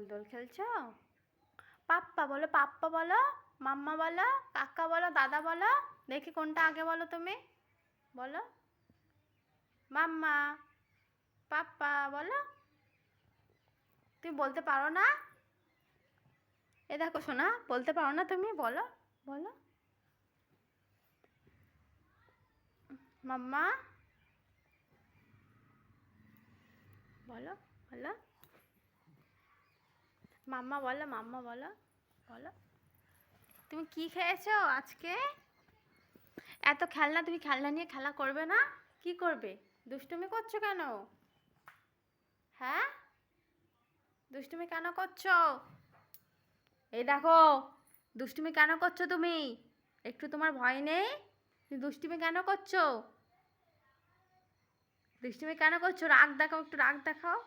দোল দোল খেলছো? পাপ্পা বলো পাপ্পা বলো, মাম্মা বলো, কাকা বলো, দাদা বলো, দেখি কোনটা আগে বলো তুমি। বলো। মাম্মা, পাপ্পা বলো। তুমি বলতে পারো না? এ দেখো শোনা বলতে পারো না তুমি, বলো বলো। মাম্মা। বলো বলো। মাম্মা বলো মাম্মা বলো বলো। তুমি কি খেয়েছো আজকে? এত খেলনা, তুমি খেলনা নিয়ে খেলা করবে না? কি করবে? দুষ্টুমি করছ কেন? হ্যাঁ? দুষ্টুমি কেন করছ? এই দেখো, দুষ্টুমি কেন করছ তুমি? একটু তোমার ভয় নেই? তুমি দুষ্টুমি কেন করছ? দুষ্টুমি কেন করছ? রাগ দেখাও, একটু রাগ দেখাও।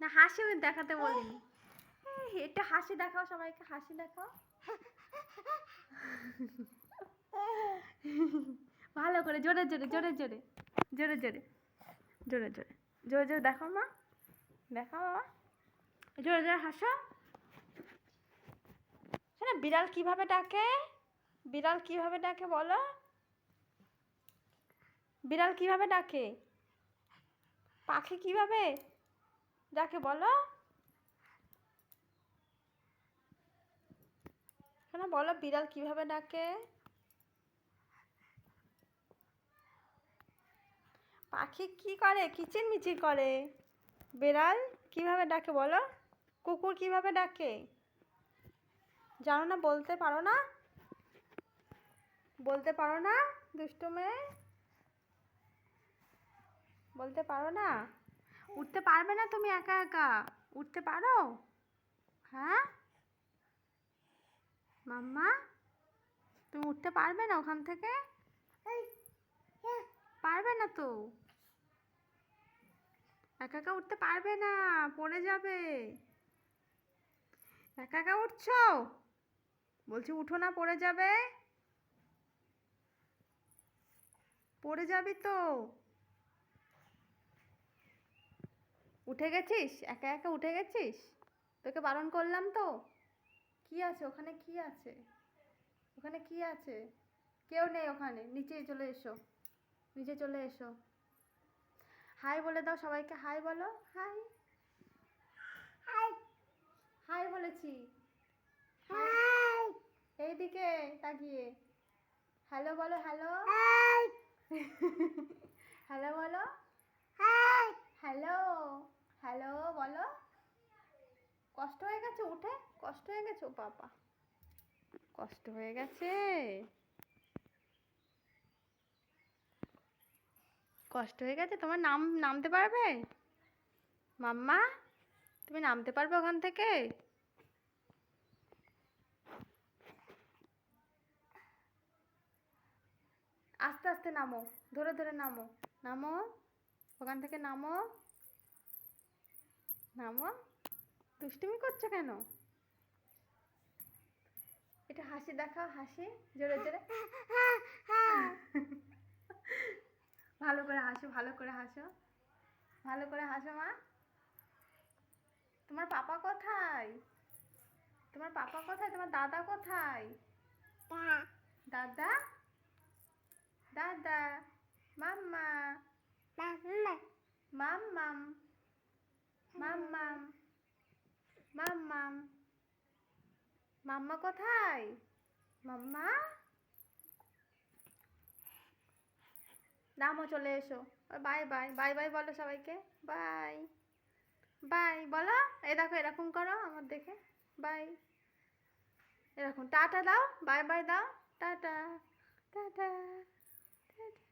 না, হাসি দেখাতে বলিনি। একটু হাসি দেখাও, সবাইকে হাসি দেখাও। ভালো করে জোরে জোরে জোরে জোরে জোরে জোরে জোরে জোরে জোরে জোরে দেখো মা দেখো বাবা। জোরে জোরে হাসো। শোনা, বিড়াল কীভাবে ডাকে? বিড়াল কীভাবে ডাকে বলো? বিড়াল কীভাবে ডাকে? পাখি কীভাবে ডাকে বলো? শোনা বলো বিড়াল কীভাবে ডাকে? পাখি কি করে? কিচির মিচির করে। বিড়াল কীভাবে ডাকে বলো? কুকুর কীভাবে ডাকে? জানো না, বলতে পারো না? বলতে পারো না, দুষ্টু মেয়ে? বলতে পারো না? উঠতে পারবে না তুমি একা একা? উঠতে পারো? হ্যাঁ? মাম্মা তুমি উঠতে পারবে না ওখান থেকে? পারবে না তো? একা একা উঠতে পারবে না পড়ে যাবে। একা একা উঠছো? বলছি উঠো না পড়ে যাবে। পড়ে যাবি তো। উঠে গেছিস? একা একা উঠে গেছিস? তোকে বারণ করলাম তো। কি আছে? ওখানে কি আছে? ওখানে কি আছে? কেউ নেই ওখানে। নিচে চলে এসো। নিচে চলে এসো। হাই বলে দাও সবাইকে। হাই বলো। হাই। হাই। হাই বলেছি। হাই। এইদিকে তাকিয়ে। হ্যালো বলো হ্যালো। হ্যালো বলো। হ্যালো। হ্যালো বলো। কষ্ট হয়ে গেছে? উঠে। কষ্ট হয়ে গেছে, ও বাবা। কষ্ট হয়ে গেছে। কষ্ট হয়ে গেছে? তোমার নাম, নামতে পারবে? মাম্মা, তুমি নামতে পারবে ওখান থেকে? আস্তে আস্তে নামো, ধরে ধরে নামো। নামো, ওখান থেকে নামো। নামো। দুষ্টুমি করছ কেন? এটা হাসি দেখাও, হাসি, জোরে জোরে। ভালো করে হাসো, ভালো করে হাসো। ভালো করে হাসো, মা। তোমার পাপা কোথায়? তোমার পাপা কোথায়? তোমার দাদা কোথায়? দাদা? দাদা? মাম্মা? মাম্মাম। মাম্মাম। মাম্মাম। মাম্মা কোথায়? মাম্মা? নামও চলে এসো। বাই বাই বাই বাই বলো সবাইকে। বাই। বাই, বলো। এই দেখো, এরকম করো আমার দেখে। বাই। এরকম, টাটা দাও। বাই বাই দাও। টাটা। টাটা। টাটা।